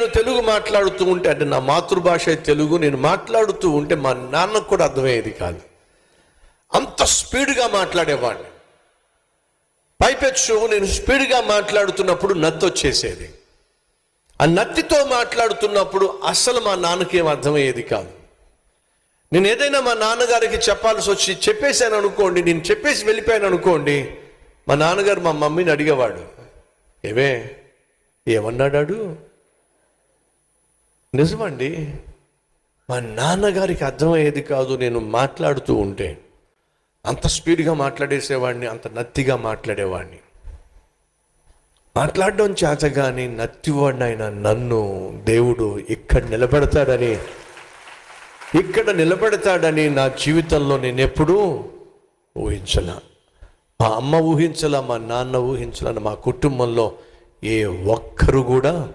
నేను తెలుగు మాట్లాడుతూ ఉంటే అంటే నా మాతృభాష తెలుగు నేను మాట్లాడుతూ ఉంటే మా నాన్నకు కూడా అర్థమయ్యేది కాదు. అంత స్పీడ్గా మాట్లాడేవాడిని. పైపెచ్చు నేను స్పీడ్గా మాట్లాడుతున్నప్పుడు నత్తి వచ్చేసేది. ఆ నత్తితో మాట్లాడుతున్నప్పుడు అసలు మా నాన్నకి అర్థమయ్యేది కాదు. నేను ఏదైనా మా నాన్నగారికి చెప్పాల్సి వచ్చి చెప్పేశాను అనుకోండి నేను చెప్పేసి వెళ్ళిపోయాను అనుకోండి మా నాన్నగారు మా మమ్మీని అడిగేవాడు ఏమే ఏమన్నాడాడు? నిజమండి మా నాన్నగారికి అర్థమయ్యేది కాదు నేను మాట్లాడుతూ ఉంటే. అంత స్పీడ్గా మాట్లాడేసేవాడిని అంత నత్తిగా మాట్లాడేవాడిని. మాట్లాడడం చేత కానీ నత్తివాడిని నన్ను దేవుడు ఇక్కడ నిలబెడతాడని ఇక్కడ నిలబెడతాడని నా జీవితంలో నేను ఎప్పుడూ ఊహించలా. మా అమ్మ ఊహించలా మా నాన్న ఊహించలా మా కుటుంబంలో ఏ ఒక్కరు కూడా